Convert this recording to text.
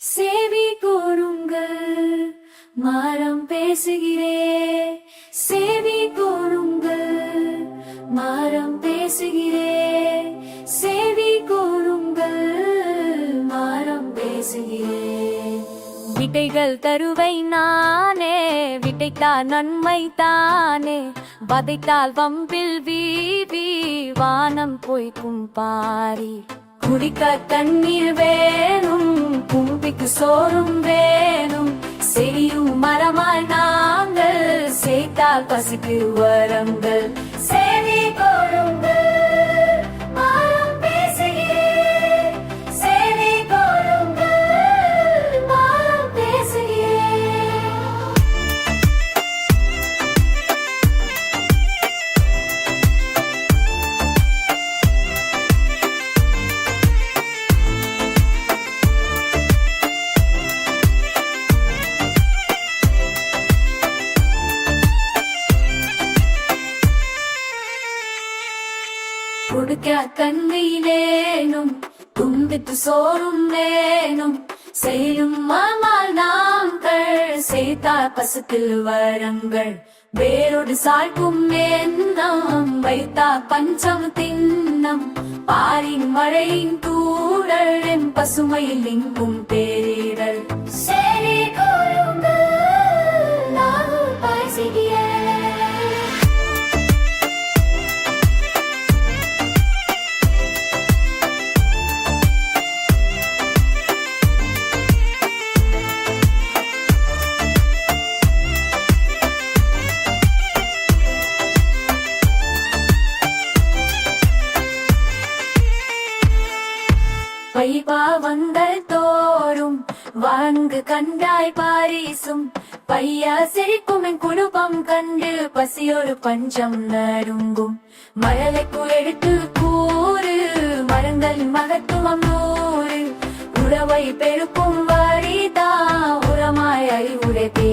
சேவி கோருங்கள். மாறம் பேசுகிறே. சேவி கோருங்கள். மாறம் பேசுகிறே. சேவி கோருங்கள். மாறம் பேசுகிறே. விட்டைகள் தருவை நானே. விட்டைத்தால் நன்மை தானே. வதைத்தால் வம்பில் வீவி. வானம் போய்க்கும் பாரி. குடிக்க தண்ணீர் வேணும். பூமிக்கு சோறும் வேணும். செடியும் மரமாய் நாங்கள் சேர்த்தால் பசிக்கு வரங்கள். சேவி கொடுங்கள் கொடுக்க கண்ணிலேனும் தும்பித்து சோறும் வேணும் செய்யும் மாமால் நாங்கள் செய்தால் பசுக்கில் வரங்கள். வேரோடு சாழ்க்கும் எண்ணம் வைத்தா பஞ்சம் தின்னம் பாரின் மழையின் தூடல் என் பசுமையில் எங்கும் பேரிடல் பைபாவங்கள் தோறும் வாங்கு கண்டாய் பாரிசும். பையா சிரிக்கும் என் குடும்பம் கண்டு பசியொரு பஞ்சம் நடுங்கும். மழலைக்கு எடுத்து கூறு மரங்கள் மகத்துவம் நூறு. உறவை பெருக்கும் வரிதா உரமாய் அறிவுரை பே